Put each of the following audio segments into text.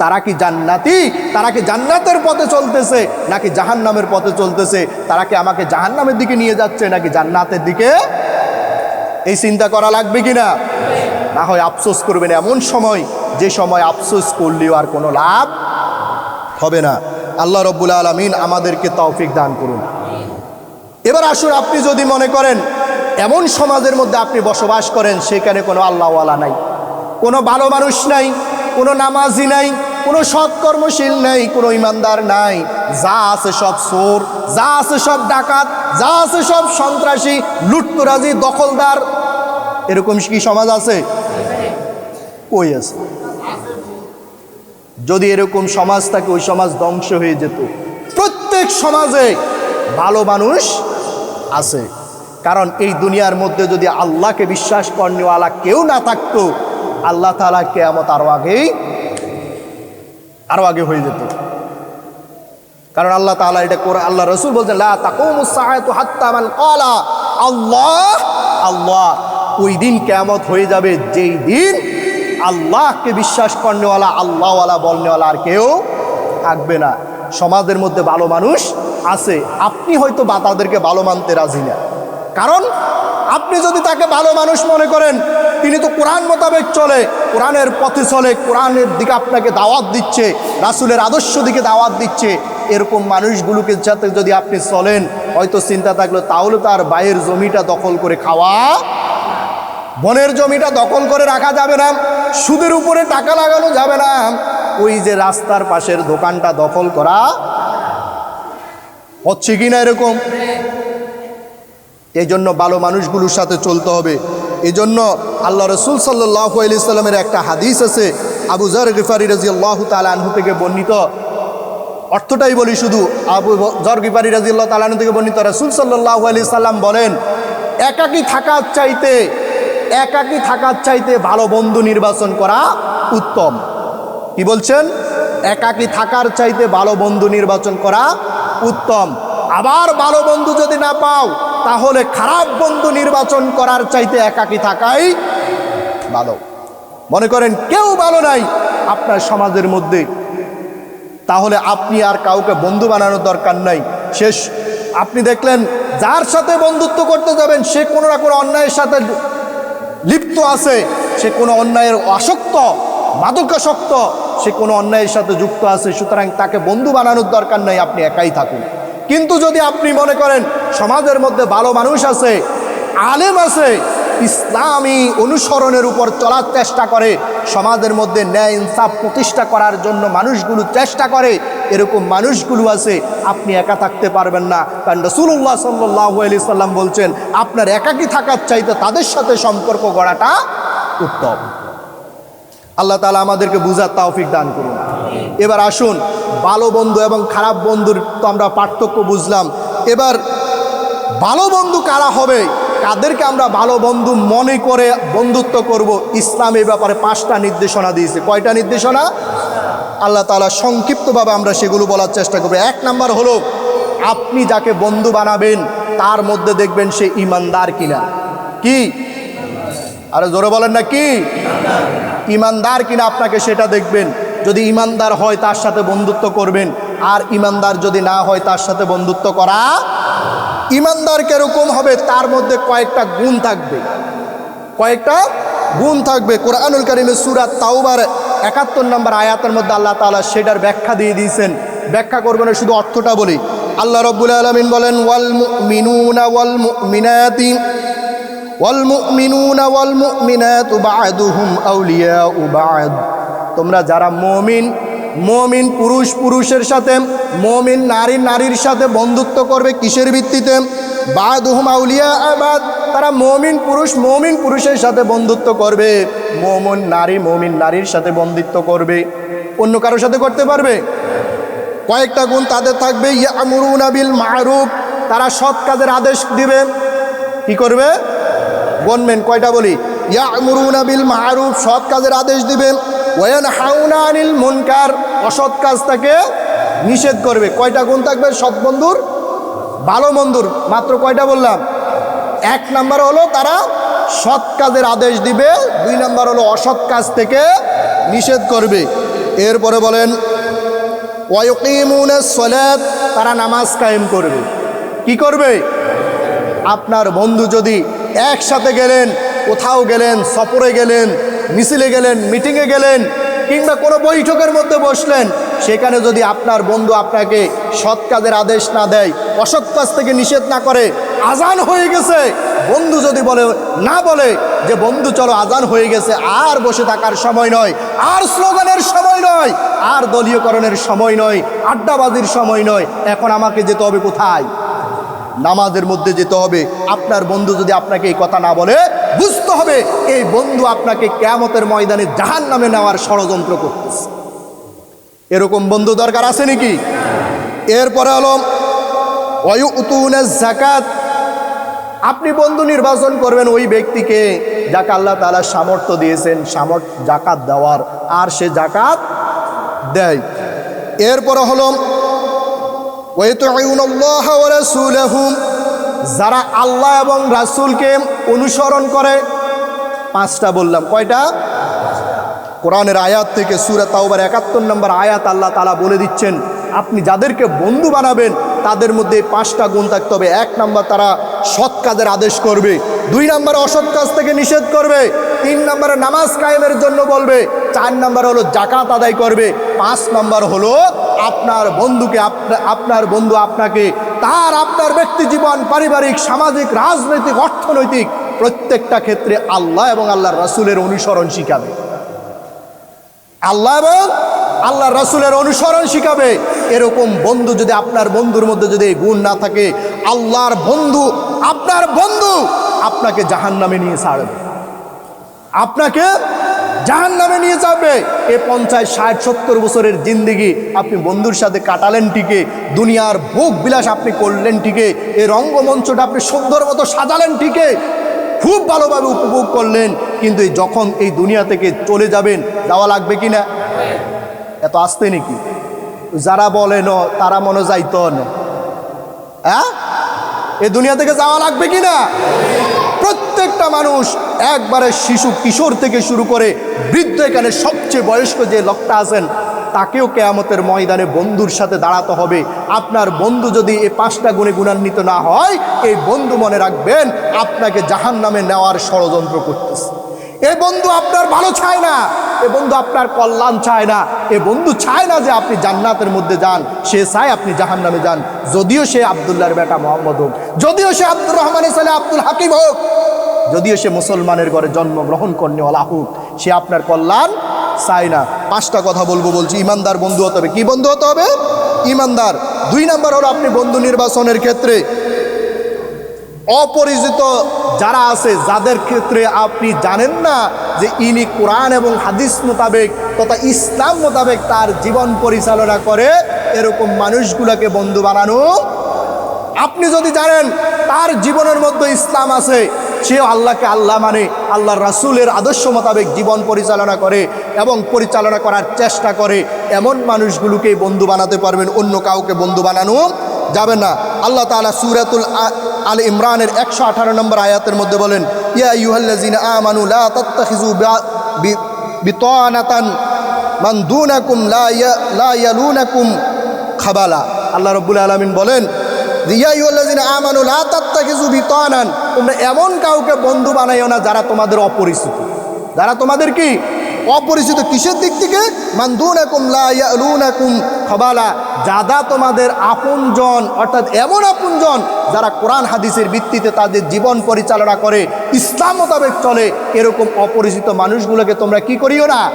তারা কি জান্নাতি? তারা কি জান্নাতের পথে চলতেছে নাকি জাহান্নামের পথে চলতেছে? তারা কি আমাকে জাহান্নামের দিকে নিয়ে যাচ্ছে নাকি জান্নাতের দিকে? এই চিন্তা করা লাগবে কি না না হয় আফসোস করবেন এমন সময়, যে সময় আফসোস করলেও আর কোনো লাভ হবে না। আল্লাহ রব্বুল আলমিন আমাদেরকে তৌফিক দান করুন। এবার আসুন আপনি যদি মনে করেন, এমন সমাজের মধ্যে আপনি বসবাস করেন, সেখানে কোনো আল্লাহওয়ালা নাই। কোনো ভালো মানুষ নাই, কোনো নামাজি নাই কোনো সৎকর্মশীল নেই, কোনো ইমানদার নাই। যা আছে সব চোর, যা আছে সব ডাকাত, যা আছে সব সন্ত্রাসী, লুটতরাজি, দখলদার। এরকম কি সমাজ আছে? কই আছে? যদি এরকম সমাজ থাকে, ওই সমাজ ধ্বংস হয়ে যেত। প্রত্যেক সমাজে ভালো মানুষ আছে। কারণ এই দুনিয়ার মধ্যে যদি আল্লাহকে বিশ্বাস করনেওয়ালা কেউ না থাকতো, আল্লাহ তালা কেয়ামত আরও আগেই আরও আগে হয়ে যেত। কারণ আল্লাহ তাআলা এটা করে আল্লাহ রসুল বলছেন আল্লাহ আল্লাহ, ওই দিন কেয়ামত হয়ে যাবে যেই দিন আল্লাহকে বিশ্বাস করনেওয়ালা, আল্লাহওয়ালা, বলনেওয়ালা আর কেউ থাকবে না। সমাজের মধ্যে ভালো মানুষ আছে। আপনি হয়তো বা তাদেরকে ভালো মানতে রাজি না। কারণ আপনি যদি তাকে ভালো মানুষ মনে করেন, তিনি তো কোরআন মোতাবেক চলে, কোরআনের পথে চলে, কোরআনের দিকে আপনাকে দাওয়াত দিচ্ছে, রাসুলের আদর্শ দিকে দাওয়াত দিচ্ছে, এরকম মানুষগুলোকে যাতে যদি আপনি চলেন, হয়তো চিন্তা থাকল, তাহলে তার বাইয়ের জমিটা দখল করে খাওয়া, বনের জমিটা দখল করে রাখা যাবে না, সুদের উপরে টাকা লাগানো যাবে না, ওই যে রাস্তার পাশের দোকানটা দখল করা হচ্ছে কি না এরকম? এই জন্য ভালো মানুষগুলোর সাথে চলতে হবে। এই জন্য আল্লাহ রসুল সাল্লাহ সাল্লামের একটা হাদিস আছে, আবু জর গিফারি রাজি আল্লাহ তালু থেকে বর্ণিত। অর্থটাই বলি শুধু, আবু জর গিফারি রাজি আল্লাহ তালু থেকে বর্ণিত। রসুল সাল্লাহ আলি সাল্লাম বলেন, একাকি থাকার চাইতে, একাকি থাকার চাইতে ভালো বন্ধু নির্বাচন করা উত্তম। কি বলছেন? একাকি থাকার চাইতে ভালো বন্ধু নির্বাচন করা উত্তম। আবার ভালো বন্ধু যদি না পাও, তাহলে খারাপ বন্ধু নির্বাচন করার চাইতে একাকি থাকাই ভালো। মনে করেন কেউ ভালো নাই আপনার সমাজের মধ্যে, তাহলে আপনি আর কাউকে বন্ধু বানানোর দরকার নাই। শেষ, আপনি দেখলেন যার সাথে বন্ধুত্ব করতে যাবেন, সে কোনো না কোনো অন্যায়ের সাথে লিপ্ত আছে, সে কোনো অন্যায়ের আসক্ত মাদকাসক্ত সে কোনো অন্যায়ের সাথে যুক্ত আছে, সুতরাং তাকে বন্ধু বানানোর দরকার নেই, আপনি একাই থাকুন। কিন্তু যদি আপনি মনে করেন সমাজের মধ্যে ভালো মানুষ আছে, আলেম আছে, ইসলামী অনুসরণের উপর চলার চেষ্টা করে, সমাজের মধ্যে ন্যায় ইনসাফ প্রতিষ্ঠা করার জন্য মানুষগুলো চেষ্টা করে, এরকম মানুষগুলো আছে, আপনি একা থাকতে পারবেন না। কারণ রসুল্লাহ সাল্লাহ আলি সাল্লাম বলছেন, আপনার একাকি থাকার চাইতে তাদের সাথে সম্পর্ক গড়াটা উত্তম। আল্লাহ তালা আমাদেরকে বুঝার তাওফিক দান করুন। এবার আসুন, ভালো বন্ধু এবং খারাপ বন্ধুর তো আমরা পার্থক্য বুঝলাম। এবার ভালো বন্ধু কারা হবে? কাদেরকে আমরা ভালো বন্ধু মনে করে বন্ধুত্ব করব? ইসলাম এই ব্যাপারে পাঁচটা নির্দেশনা দিয়েছে। কয়টা নির্দেশনা? আল্লাহ তালা সংক্ষিপ্তভাবে আমরা সেগুলো বলার চেষ্টা করব। এক নাম্বার হলো, আপনি যাকে বন্ধু বানাবেন, তার মধ্যে দেখবেন সে ইমানদার কিনা। কি? আরে জোরে বলেন না কি? ইমানদার কিনা আপনাকে সেটা দেখবেন। যদি ইমানদার হয় তার সাথে বন্ধুত্ব করবেন আর ইমানদার যদি না হয় তার সাথে বন্ধুত্ব করা ইমানদার কিরকম হবে তার মধ্যে কয়েকটা গুণ থাকবে কয়েকটা গুণ থাকবে কোরআনুল করিমের সুরাত তাওবার একাত্তর নম্বর আয়াতের মধ্যে আল্লাহ তাআলা সেটার ব্যাখ্যা দিয়ে দিয়েছেন ব্যাখ্যা করবো না শুধু অর্থটা বলি আল্লাহ রব্বুল আলমিন বলেন ওয়াল মিনুনা ওয়াল মিনাতি والمؤمنون والمؤمنات بعضهم أولياء بعض তোমরা যারা মমিন মমিন পুরুষ পুরুষের সাথে, মমিন নারী নারীর সাথে বন্ধুত্ব করবে কিসের ভিত্তিতে? বাদুহুম আউলিয়া আবাদ, তারা মমিন পুরুষ মমিন পুরুষের সাথে বন্ধুত্ব করবে। মমিন নারী মমিন নারীর সাথে বন্ধুত্ব করবে। অন্য কারোর সাথে করতে পারবে? কয়েকটা গুণ তাদের থাকবে। ইয়ামুরুনা বিল মারুফ, তারা সৎ কাজের আদেশ দিবে। কি করবে? গনমেন কয়টা বলি? ইয়ামুরুনা বিল মারুফ, সৎ কাজের আদেশ দিবেন ওয়ান হাউনা আনিল মুনকার। অসৎ কাজ তাকে নিষেধ করবে। কয়টা গুণ থাকবে? সৎ বন্ধুর, ভালো বন্ধুর। মাত্র কয়টা বললাম? এক নাম্বার হলো তারা সৎ কাজের আদেশ দিবে। দুই নাম্বার হলো অসৎ কাজ থেকে নিষেধ করবে। এরপরে বলেন ওয়ায়ুকিমুনাস সালাত, তারা নামাজ কায়েম করবে। কি করবে? আপনার বন্ধু যদি একসাথে গেলেন কোথাও গেলেন, সফরে গেলেন, মিছিলে গেলেন, মিটিংয়ে গেলেন, কিংবা কোনো বৈঠকের মধ্যে বসলেন, সেখানে যদি আপনার বন্ধু আপনাকে সৎ কাজের আদেশ না দেয়, অসৎ কাজ থেকে নিষেধ না করে, আজান হয়ে গেছে। বন্ধু যদি বলে, না বলে, যে বন্ধু চলো, আজান হয়ে গেছে, আর বসে থাকার সময় নয়, আর স্লোগানের সময় নয়, আর দলীয়করণের সময় নয়, আড্ডাবাজির সময় নয়, এখন আমাকে যেতে হবে কোথায়? নামাজের মধ্যে যেতে হবে। আপনার বন্ধু যদি আপনাকে এই কথা না বলে বুঝতে হবে এই বন্ধু আপনাকে ক্যামতের ময়দানে জাহান নামে নেওয়ার ষড়যন্ত্র করতেছে। এরকম বন্ধু দরকার আছে নাকি? এরপরে আলম জাকাত আপনি বন্ধু নির্বাচন করবেন ওই ব্যক্তিকে যাকে আল্লাহ তালা সামর্থ্য দিয়েছেন, সামর্থ্য জাকাত দেওয়ার। আর সে জাকাত দেয়। এরপরে হলম ওই তো যারা আল্লাহ এবং রাসুলকে অনুসরণ করে, পাঁচটা বললাম। কয়টা? কোরআনের আয়াত থেকে সুরা তাওবার একাত্তর নম্বর আয়াত আল্লাহ তালা বলে দিচ্ছেন, আপনি যাদেরকে বন্ধু বানাবেন তাদের মধ্যে পাঁচটা গুণ থাকতে হবে। এক নাম্বার তারা সৎ কাজের আদেশ করবে। দুই নম্বরে অসৎ কাজ থেকে নিষেধ করবে। তিন নম্বরে নামাজ কায়েমের জন্য বলবে। চার নম্বর হলো জাকাত আদায় করবে। পাঁচ নম্বর হলো আপনার বন্ধুকে আপনার বন্ধু আপনাকে, তার আপনার ব্যক্তি জীবন, পারিবারিক, সামাজিক, রাজনৈতিক, অর্থনৈতিক প্রত্যেকটা ক্ষেত্রে আল্লাহ এবং আল্লাহর রাসূলের অনুসরণ শিখাবে। আল্লাহ এবং আল্লাহ রসুলের অনুসরণ শিখাবে। এরকম বন্ধু যদি আপনার বন্ধুর মধ্যে যদি এই গুণ না থাকে, আল্লাহর বন্ধু আপনার বন্ধু আপনাকে জাহান নামে নিয়ে ছাড়বে। আপনাকে জাহান নামে নিয়ে যাবে। এ পঞ্চাশ, ষাট, সত্তর বছরের জিন্দিগি আপনি বন্ধুর সাথে কাটালেন টিকে দুনিয়ার ভোগ বিলাস আপনি করলেন টিকে এই রঙ্গমঞ্চটা আপনি সুন্দর মতো সাজালেন টিকে খুব ভালোভাবে উপভোগ করলেন, কিন্তু যখন এই দুনিয়া থেকে চলে যাবেন, যাওয়া লাগবে কি না এত আসতে নাকি? যারা বলেন তারা মনে যাইত না। হ্যাঁ? এই দুনিয়া থেকে যাওয়া লাগবে কি না? প্রত্যেকটা মানুষ একবারে শিশু কিশোর থেকে শুরু করে বৃদ্ধ এখানে সবচেয়ে বয়স্ক যে লোকটা আছেন, তাকেও কেয়ামতের ময়দানে বন্ধুর সাথে দাঁড়াতে হবে। আপনার বন্ধু যদি এই পাঁচটা গুণে গুণান্বিত না হয়, এই বন্ধু মনে রাখবেন, আপনাকে জাহান নামে নেওয়ার ষড়যন্ত্র করতেছে। এ বন্ধু আপনার ভালো চায় না। এ বন্ধু আপনার কল্যাণ চায় না। এ বন্ধু চায় না যে আপনি জান্নাতের মধ্যে যান। সে চায় আপনি জাহান নামে যান। যদিও সে আবদুল্লাহর বেটা মোহাম্মদ হোক, যদিও সে আব্দুর রহমানের ছেলে আব্দুল হাকিম হোক, যদিও সে মুসলমানের ঘরে জন্মগ্রহণ করেওয়ালা হোক সে আপনার কল্যাণ চায় না। পাঁচটা কথা বলব, বলছি ইমানদার বন্ধু হতে হবে। কি বন্ধু হতে হবে? ইমানদার। দুই নাম্বার হলো আপনি বন্ধু নির্বাচনের ক্ষেত্রে অপরিচিত যারা আছে, যাদের ক্ষেত্রে আপনি জানেন না যে ইনি কোরআন এবং হাদিস মোতাবেক তথা ইসলাম মোতাবেক তার জীবন পরিচালনা করে, এরকম মানুষগুলোকে বন্ধু বানানো। আপনি যদি জানেন তার জীবনের মধ্যে ইসলাম আছে, সেও আল্লাহকে আল্লাহ মানে আল্লাহ রাসূলের আদর্শ মোতাবেক জীবন পরিচালনা করে এবং পরিচালনা করার চেষ্টা করে। এমন মানুষগুলোকেই বন্ধু বানাতে পারবেন, অন্য কাউকে বন্ধু বানানো। যাবে না। আল্লাহ তাআলা সূরাতুল আল ইমরানের একশো আঠারো নম্বর আয়াতের মধ্যে বলেন, ইয়া ইউহাল্লাযিনা আমানু, লা তাত্তাখিযু বিআ- বি- বিতানাতান মান দুনাকুম, লা লা ইয়ালুনাকুম খাবালা। আল্লাহ রব্বুল আলামিন বলেন তোমরা এমন কাউকে বন্ধু বানাইও না যারা তোমাদের অপরিচিত। যারা তোমাদের কি? অপরিচিত কিসের দিক থেকে? লা ইয়ালুনাকুম খাবালা। যাদা তোমাদের আপনজন, অর্থাৎ এমন আপনজন, যারা কোরআন হাদিসের ভিত্তিতে তাদের জীবন পরিচালনা করে, ইসলাম মোতাবেক চলে, এরকম অপরিচিত মানুষগুলোকে তোমরা কি করিও না?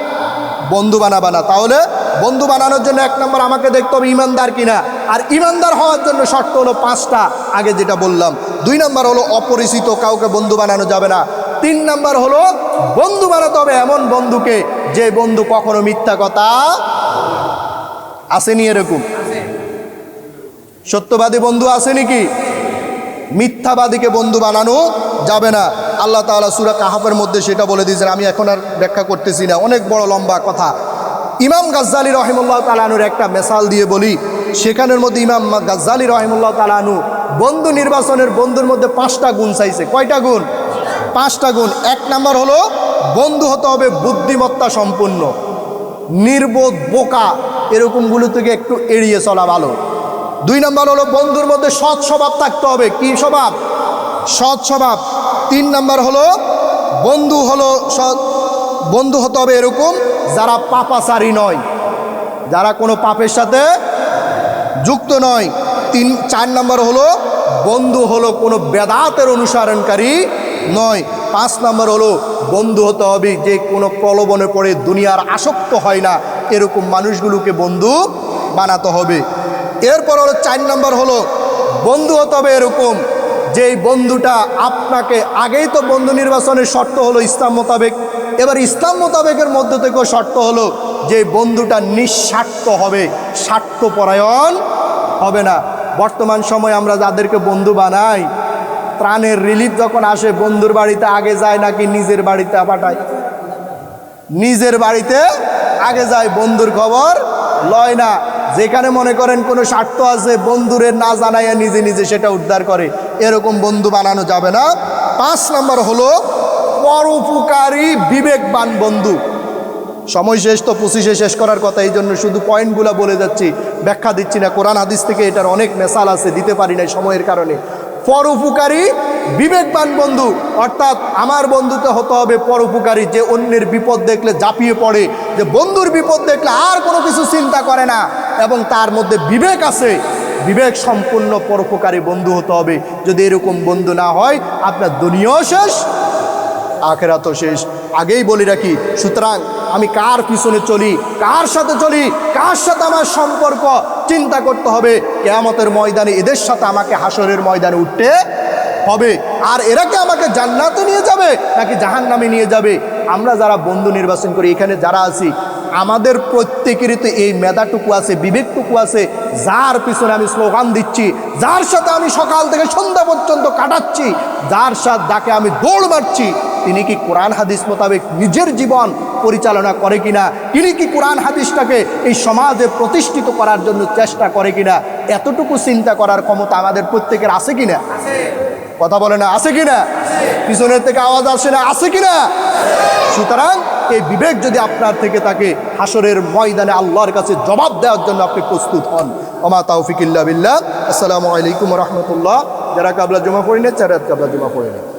বন্ধু বানাবা না। তাহলে বন্ধু বানানোর জন্য এক নম্বর আমাকে দেখতে হবে ইমানদার কিনা। আর ইমানদার হওয়ার জন্য শর্ত হলো পাঁচটা, আগে যেটা বললাম। দুই নম্বর হলো অপরিচিত কাউকে বন্ধু বানানো যাবে না। তিন নাম্বার হলো, বন্ধু বানাতে হবে এমন বন্ধুকে যে বন্ধু কখনো মিথ্যা কথা আসেনি এরকম। সত্যবাদী বন্ধু আসেনি কি? মিথ্যাবাদীকে বন্ধু বানানো যাবে না। আল্লাহ তাআলা সুরা কাহাফের মধ্যে সেটা বলে দিয়েছেন, আমি এখন আর ব্যাখ্যা করতেছি না। অনেক বড় লম্বা কথা। ইমাম গাজ্জালি রহিমুল্লাহ তালানুর একটা মেসাল দিয়ে বলি, সেখানের মধ্যে ইমাম গাজ্জালি রহিমুল্লাহ তালানু বন্ধু নির্বাচনের বন্ধুর মধ্যে পাঁচটা গুণ চাইছে। কয়টা গুণ? পাঁচটা গুণ। এক নাম্বার হলো, বন্ধু হতে হবে বুদ্ধিমত্তা সম্পূর্ণ। নির্বোধ, বোকা, এরকমগুলো থেকে একটু এড়িয়ে চলা ভালো। দুই নম্বর হলো, বন্ধুর মধ্যে সৎ স্বভাব থাকতে হবে। কি স্বভাব? সৎ স্বভাব। তিন নম্বর হলো, বন্ধু হলো সৎ বন্ধু হতে হবে এরকম যারা পাপাচারী নয়। যারা কোনো পাপের সাথে যুক্ত নয়। তিন চার নম্বর হলো, বন্ধু হলো কোনো বেদাতের অনুসরণকারী নয়, পাঁচ নম্বর হলো বন্ধু হতে হবে, যে কোনো প্রলোভনে পড়ে দুনিয়ার আসক্ত হয় না, এরকম মানুষগুলোকে বন্ধু বানাতে হবে। এরপর হলো চার নম্বর হলো বন্ধু হতে হবে এরকম, যেই বন্ধুটা আপনাকে আগেই তো বন্ধু নির্বাচনের শর্ত হলো ইসলাম মোতাবেক, এবার ইসলাম মোতাবেকের মধ্য থেকেও শর্ত হলো যে বন্ধুটা নিঃস্বার্থ হবে, স্বার্থপরায়ণ হবে না। বর্তমান সময় আমরা যাদেরকে বন্ধু বানাই ত্রাণের রিলিফ যখন আসে, বন্ধুর বাড়িতে আগে যায় নাকি নিজের বাড়িতে পাঠায়? নিজের বাড়িতে আগে যায়, বন্ধুর খবর লয় না। যেখানে মনে করেন কোনো স্বার্থ আছে, বন্ধুরে না জানাইয়া নিজে নিজে সেটা উদ্ধার করে। এরকম বন্ধু বানানো যাবে না। পাঁচ নম্বর হলো পরোপকারী বিবেকবান বন্ধু। সময় শেষ তো পঁচিশে শেষ করার কথা, এই জন্য শুধু পয়েন্টগুলো বলে যাচ্ছি। ব্যাখ্যা দিচ্ছি না। কোরআন, হাদিস থেকে এটার অনেক মেসাল আছে, দিতে পারি না সময়ের কারণে। পরোপকারী বিবেকবান বন্ধু। অর্থাৎ আমার বন্ধুতে হতে হবে পরোপকারী, যে অন্যের বিপদ দেখলে ঝাঁপিয়ে পড়ে, যে বন্ধুর বিপদ দেখলে আর কোনো কিছু চিন্তা করে না। এবং তার মধ্যে বিবেক আছে। বিবেক সম্পূর্ণ পরোপকারী বন্ধু হতে হবে। যদি এরকম বন্ধু না হয়, আপনার দুনিয়াও শেষ আখেরা তো শেষ। আগেই বলি রাখি, সুতরাং আমি কার পিছনে চলি, কার সাথে চলি, কার সাথে আমার সম্পর্ক চিন্তা করতে হবে, কেয়ামতের ময়দানে এদের সাথে আমাকে হাসরের ময়দানে উঠতে হবে। আর এরা কি আমাকে জান্নাতে নিয়ে যাবে নাকি জাহান নামে নিয়ে যাবে? আমরা যারা বন্ধু নির্বাচন করি, এখানে যারা আছি, আমাদের প্রত্যেকেরই তো এই মেধাটুকু আছে, বিবেকটুকু আছে। যার পিছনে আমি স্লোগান দিচ্ছি, যার সাথে আমি সকাল থেকে সন্ধ্যা পর্যন্ত কাটাচ্ছি, যার সাথে যাকে আমি দৌড় মারছি তিনি কি কোরআন হাদিস মোতাবেক নিজের জীবন পরিচালনা করে কিনা? তিনি কি কোরআন হাদিসটাকে এই সমাজে প্রতিষ্ঠিত করার জন্য চেষ্টা করে কিনা? এতটুকু চিন্তা করার ক্ষমতা আমাদের প্রত্যেকের আছে কিনা? কথা বলে না, আছে কিনা? পিছনের থেকে আওয়াজ আসে না, আছে কিনা? সুতরাং এই বিবেক যদি আপনার থেকে থাকে হাসরের ময়দানে আল্লাহর কাছে জবাব দেওয়ার জন্য আপনি প্রস্তুত হন। ওমা তাউফিকিল্লা বিল্লাহ। আসসালামু আলাইকুম রহমতুল্লাহ। যারা কাবলা জমা পড়িনে চারাত কাবলা জমা পড়িনে।